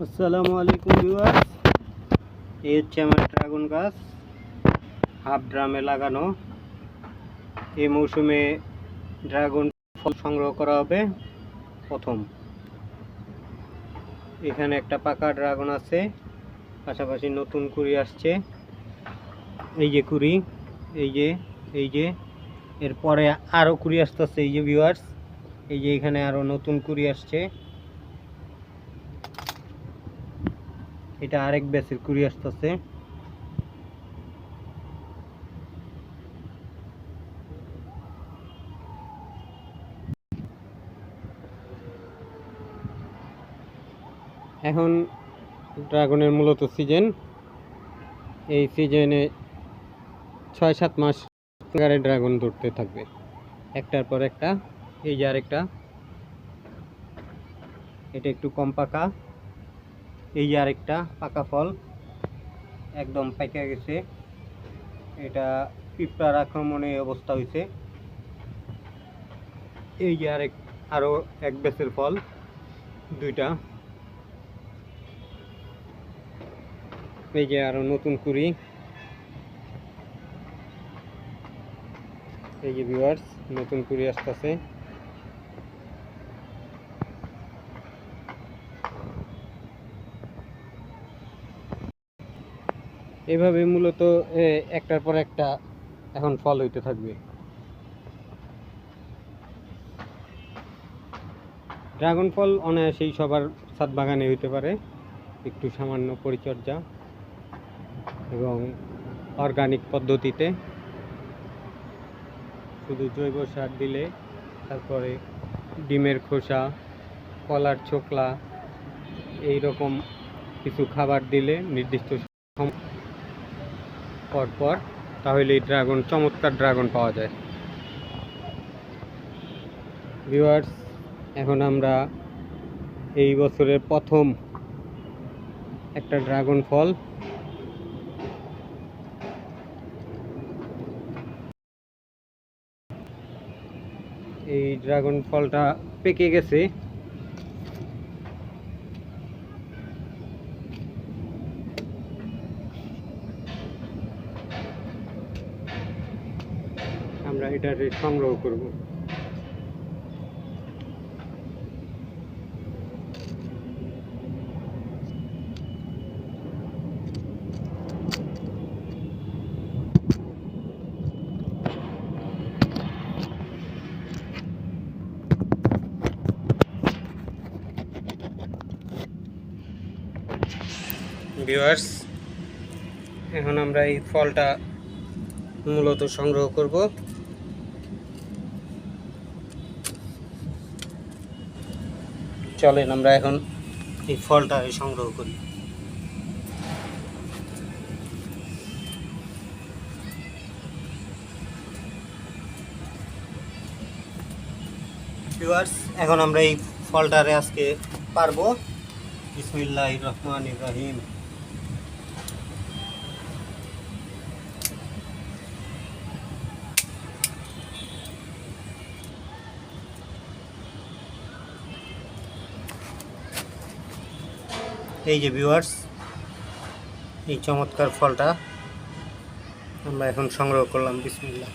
আসসালামু আলাইকুম ভিউয়ার্স। এই হচ্ছে আমার ড্রাগন গাছ, হাফ ড্রামে লাগানো। এই মৌসুমে ড্রাগন ফল সংগ্রহ করা হবে প্রথম। এখানে একটা পাকা ড্রাগন আছে, পাশাপাশি নতুন কুড়ি আসছে। এই যে কুড়ি, এই যে এই যে, এরপরে আরও কুড়ি আসতেছে, এই যে ভিউয়ার্স। এই যে এখানে আরও নতুন কুড়ি আসছে। এটা আরেক ব্যাচের কুড়ি আসতেছে। এখন ড্রাগনের মূলত সিজন এই সিজনে ছয় সাত মাস গাড়ি ড্রাগন ধরতে থাকবে। একটার পর একটা, এই যে আরেকটা। এটা একটু কম পাকা। এই যে আরেকটা পাকা ফল, একদম পাইকা গেছে। এটা পিঁপড়ার আক্রমণে অবস্থা হয়েছে। এই যে আরেক আরও এক বেসের ফল, দুইটা। এই যে আরও নতুন কুড়ি। এই যে ভিউয়ার্স নতুন কুড়ি আসতেছে। এভাবে মূলত একটার পর একটা এখন ফল হইতে থাকবে। ড্রাগন ফল অনায়াসেই সবার ছাদ বাগানে হইতে পারে। একটু সামান্য পরিচর্যা এবং অর্গানিক পদ্ধতিতে। শুধু জৈব সার দিলে তারপরে ডিমের খোসা, কলার ছোকলা এই রকম কিছু খাবার দিলে নির্দিষ্ট সম- পর পর তাহলে এই ড্রাগন, চমৎকার ড্রাগন পাওয়া যায়। ভিউয়ার্স, এখন আমরা এই বছরের প্রথম একটা ড্রাগন ফল। এই ড্রাগন ফলটা পেকে গেছে। আমরা এটার সংগ্রহ করব। ভিউয়ার্স এখন আমরা এই ফলটা মূলত সংগ্রহ করব। চলেন, আমরা এখন এই ফলটা সংগ্রহ করি। এখন আমরা এই ফলটারে আজকে পারব। বিসমিল্লাহ রহমান রহিম। এই যে ভিউয়ার্স এই চমৎকার ফলটা আমরা এখন সংগ্রহ করলাম বিসমিল্লাহ।